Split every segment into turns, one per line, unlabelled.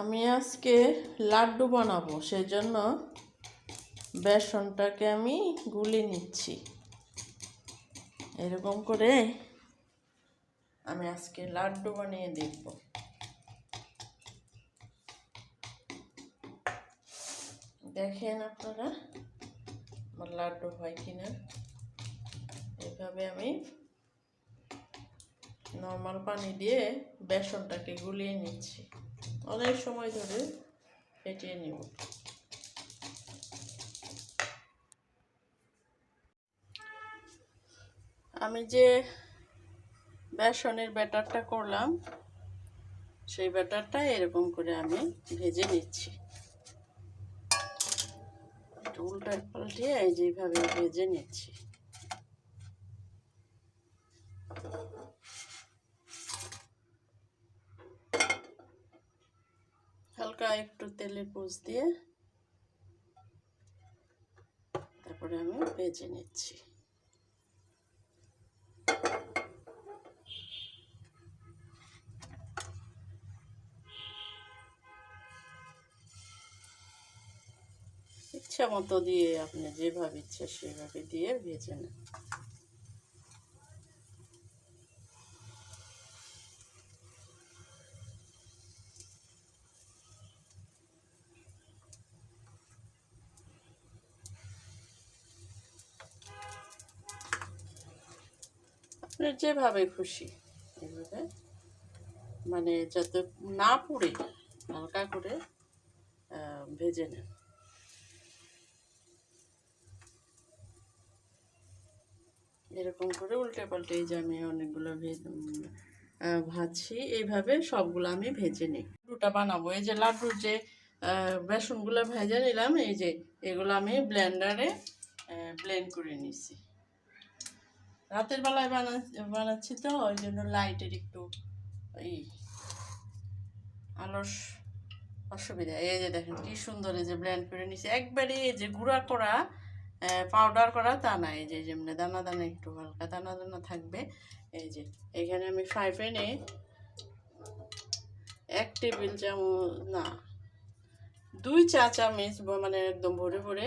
আমি আজকে লাড্ডু বানাবো, সেজন্য বেসনটাকে আমি গুলি নিচ্ছি। এরকম করে আমি আজকে লাড্ডু বানিয়ে দেখব। দেখেন আপনারা, আমার লাড্ডু হয় কিনা। এভাবে আমি নর্মাল পানি দিয়ে বেসনটাকে গুলিয়ে নিচ্ছি। অনেক সময় ধরে ফেটিয়ে নিব। আমি যে বেসনের ব্যাটারটা করলাম, সেই ব্যাটারটা এরকম করে আমি ভেজে নিচ্ছি। উল্টার পাল্টিয়ে যেভাবে ভেজে নিচ্ছি। হালকা একটু তেলের পোজ দিয়ে তারপরে আমি ভেজে নিচ্ছি। ইচ্ছা মতো দিয়ে আপনি যেভাবে ইচ্ছা সেভাবে দিয়ে ভেজে নেন। আপনার যেভাবে খুশি, এভাবে। মানে যাতে না পুড়ে, হালকা করে ভেজে নেন। এরকম করে উল্টে পাল্টে যে আমি অনেকগুলো ভেজ ভাজছি, এইভাবে সবগুলো আমি ভেজে নিই। লাড্ডুটা বানাবো। এই যে লাড্ডুর যে বেসনগুলো ভেজে নিলাম, এই যে এগুলো আমি ব্লেন্ডারে ব্লেন্ড করে নিছি। রাতের বেলায় বানা বানাচ্ছি তো, ওই জন্য লাইটের একটু এই আলস অসুবিধা। এই যে দেখেন, কি সুন্দর এই যে ব্লেন্ড করে নিছি। একবারে এই যে গুঁড়া করা পাউডার করা তা না, এই যে যেমনি দানা দানা, একটু হালকা দানা দানা থাকবে। এই যে, এখানে আমি ফ্রাই প্যানে এক টেবিল চামচ, না, দুই চা চামচ মানে একদম ভরে ভরে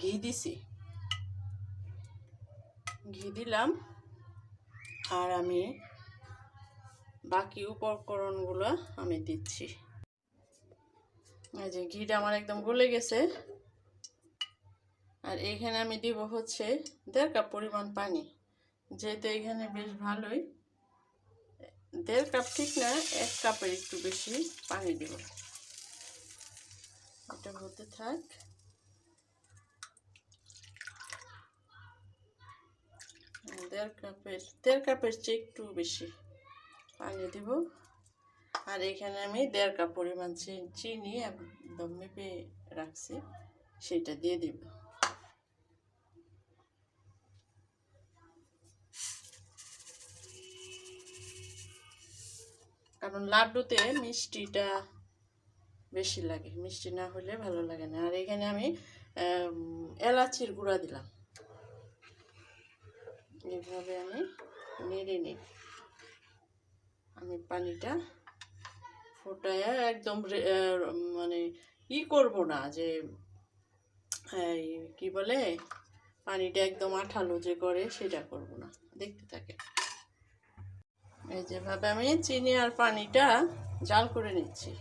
ঘি দিছি। ঘি দিলাম আর আমি বাকি উপকরণগুলো আমি দিচ্ছি। এই যে ঘিটা আমার একদম গলে গেছে। আর এখানে আমি দিব হচ্ছে দেড় কাপ পরিমাণ পানি। যেহেতু এখানে বেশ ভালোই, দেড় কাপ ঠিক না, এক কাপের একটু বেশি পানি দিব। এটা হতে থাক। দেড় কাপের দেড় কাপের চেয়ে একটু বেশি। পানি দিব। আর এখানে আমি দেড় কাপ পরিমাণ চিনি একদম মেপে রাখছি, সেটা দিয়ে দিব। কারণ লাড্ডুতে মিষ্টিটা বেশি লাগে, মিষ্টি না হলে ভালো লাগে না। আর এখানে আমি, এলাচির গুঁড়া দিলাম। এইভাবে আমি নেড়ে নিই। আমি পানিটা ফোটায় একদম মানে ই করব না যে কি বলে, পানিটা একদম আঠালো যে করে সেটা করব না, দেখতে থাকে। এই যেভাবে আমি চিনি আর পানিটা জাল করে নিচ্ছি।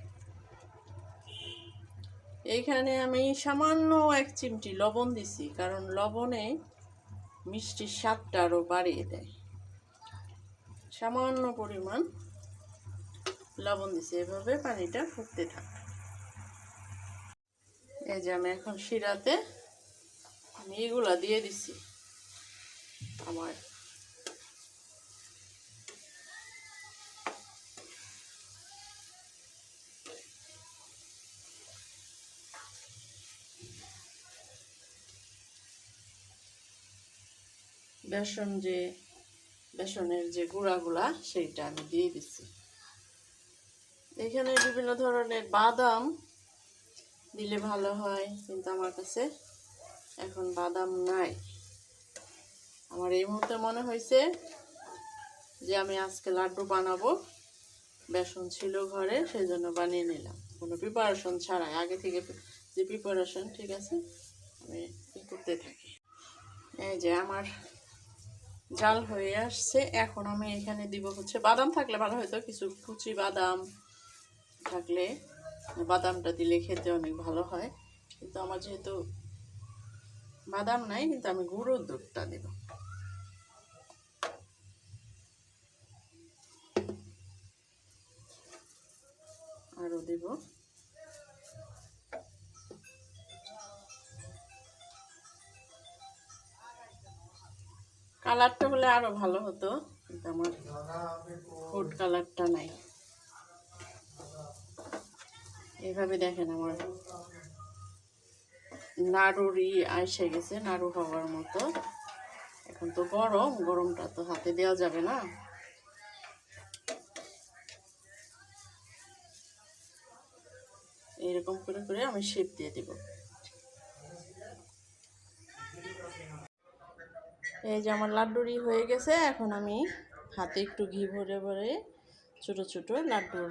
এইখানে আমি সামান্য এক চিমটি লবণ দিছি, কারণ লবণে মিষ্টির স্বাদটা আরও বাড়িয়ে দেয়। সামান্য পরিমাণ লবণ দিছি, এভাবে পানিটা ফুটতে থাকে। এই যে আমি এখন শিরাতে আমি এগুলা দিয়ে দিছি। আমার বেসন যে, বেসনের যে গুঁড়াগুলা, সেইটা আমি দিয়ে দিচ্ছি। এখানে বিভিন্ন ধরনের বাদাম দিলে ভালো হয়, কিন্তু আমার কাছে এখন বাদাম নাই। আমার এই মুহূর্তে মনে হয়েছে যে আমি আজকে লাড্ডু বানাবো। বেসন ছিল ঘরে সেই জন্য বানিয়ে নিলাম। কোনো প্রিপারেশন ছাড়াই। আগে থেকে যে প্রিপারেশন ঠিক আছে? আমি করতে থাকি। এই যে আমার জাল হয়ে আসছে। এখন আমি এখানে দিব হচ্ছে বাদাম। থাকলে ভালো হতো, কিছু কুচি বাদাম থাকলে বাদামটা দিলে খেতে অনেক ভালো হয়। কিন্তু আমার যেহেতু বাদাম নাই, কিন্তু আমি গুঁড়োর দুধটা দেব। আরও দেব। কালারটা হলে আরও ভালো হতো, কিন্তু আমার ফুড কালারটা নাই। এভাবে দেখেন আমার নাড়ুরি আইসে গেছে, নাড়ু হওয়ার মতো। এখন তো গরম, গরমটা তো হাতে দেওয়া যাবে না। এরকম করে করে আমি শেপ দিয়ে দিব। এই যে আমার লাড্ডুরি হয়ে গেছে, এখন আমি হাতে একটু ঘি ভরে ভরে ছোটো ছোটো লাড্ডুর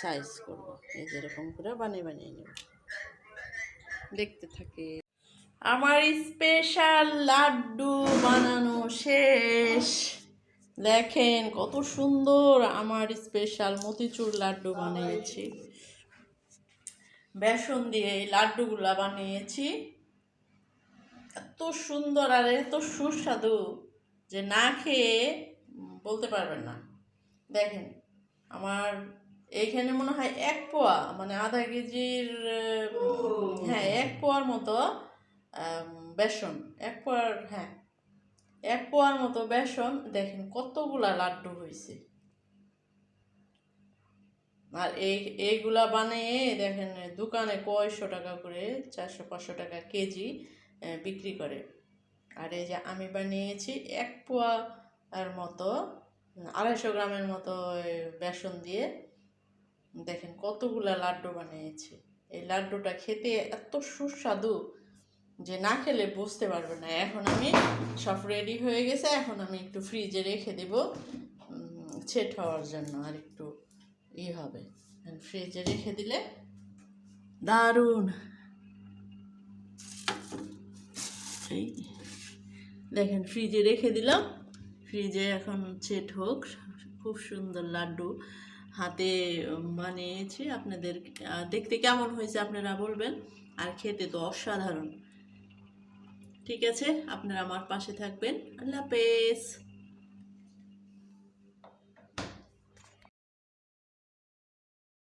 সাইজ করব। এই যেরকম করে বানিয়ে বানিয়ে নেব। দেখতে থাকে। আমার স্পেশাল লাড্ডু বানানো শেষ। দেখেন কত সুন্দর আমার স্পেশাল মতিচুর লাড্ডু বানিয়েছি। বেসন দিয়ে এই লাড্ডুগুলা বানিয়েছি। এত সুন্দর আর এত সুস্বাদু যে না খেয়ে বলতে পারবেন না। দেখেন আমার এইখানে মনে হয় এক পোয়া মানে আধা কেজির হ্যাঁ এক পোয়ার মতো বেসন এক পোয়ার হ্যাঁ এক পোয়ার মতো বেসন দেখেন কতগুলা লাড্ডু হয়েছে আর এই এইগুলা বানিয়ে দেখেন দোকানে কয়শো টাকা করে চারশো পাঁচশো টাকা কেজি বিক্রি করে। আর এই যে আমি বানিয়েছি এক পোয়া আর মতো আড়াইশো গ্রামের মতো বেসন দিয়ে। দেখেন কতগুলা লাড্ডু বানিয়েছি। এই লাড্ডুটা খেতে এত সুস্বাদু যে না খেলে বুঝতে পারবে না। এখন আমি সব রেডি হয়ে গেছে, এখন আমি একটু ফ্রিজে রেখে দেব ছেট হওয়ার জন্য আর একটু ই হবে। ফ্রিজে রেখে দিলে দারুণ! এই দেখেন ফ্রিজে রেখে দিলাম। ফ্রিজে এখন সেট হোক খুব সুন্দর লাড্ডু। হাতে বানিয়েছি আপনাদের দেখতে কেমন হয়েছে আপনারা বলবেন। আর খেতে তো অসাধারণ। ঠিক আছে, আপনারা আমার পাশে থাকবেন। আল্লাহ হাফেজ।